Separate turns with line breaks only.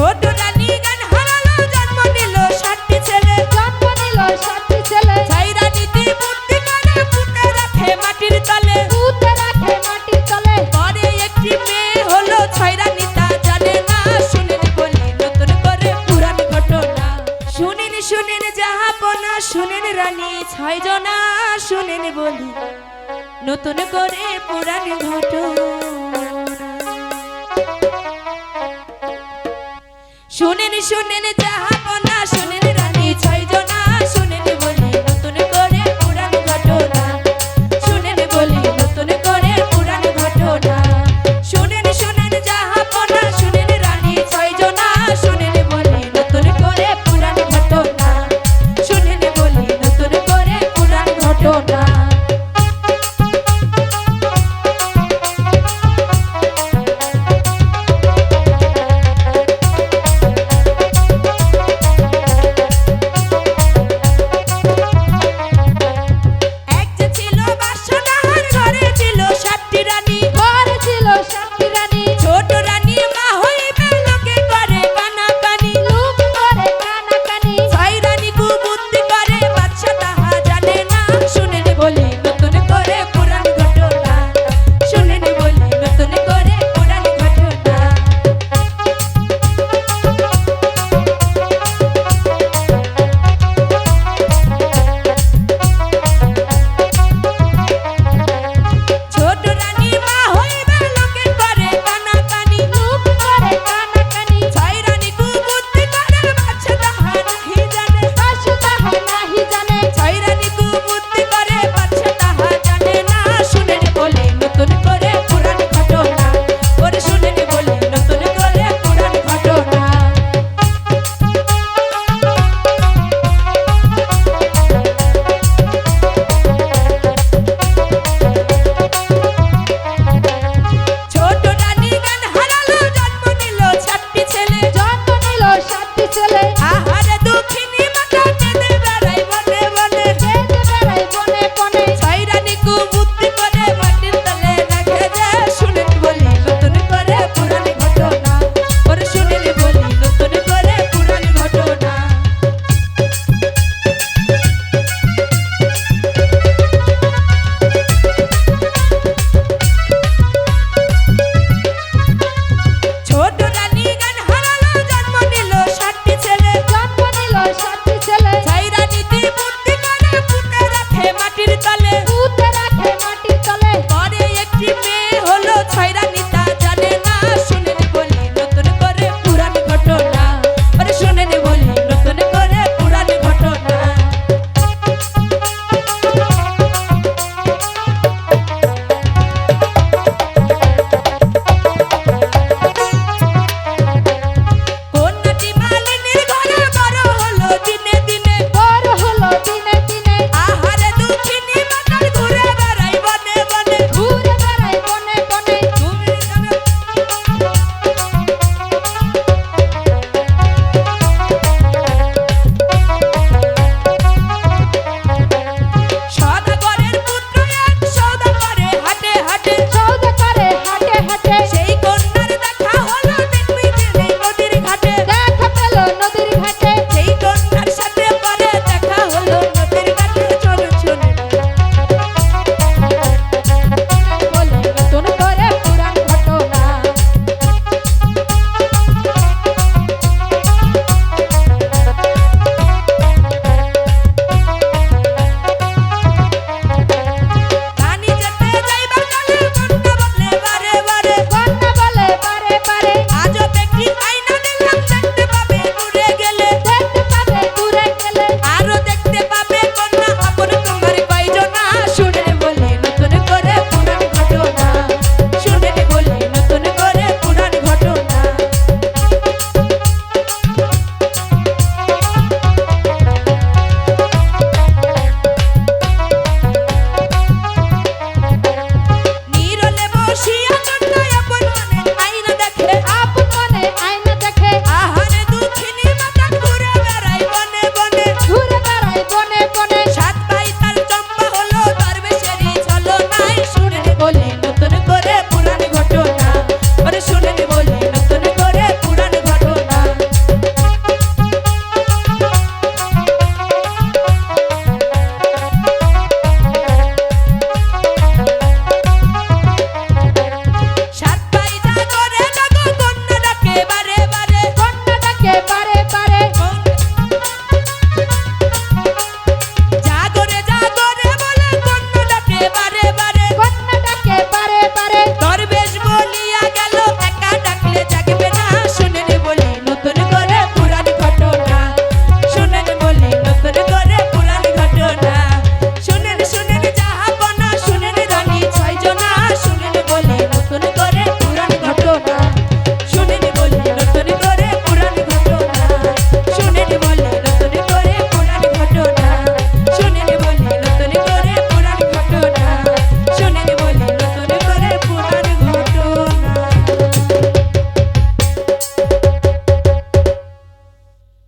ছোট রানী ছয় জানে না শুনেন বলি নতুন করে পুরান ঘটনা। শুনেন শুনেন ছয় জনা শুনেন রানী ছয় জনা শুনেন বলি, নতুন করে পুরান ঘটনা। শুনেন বলি, নতুন করে পুরান ঘটনা। শুনেন শুনেন না শুনেন রানী ছয় জনা শুনেন
চলে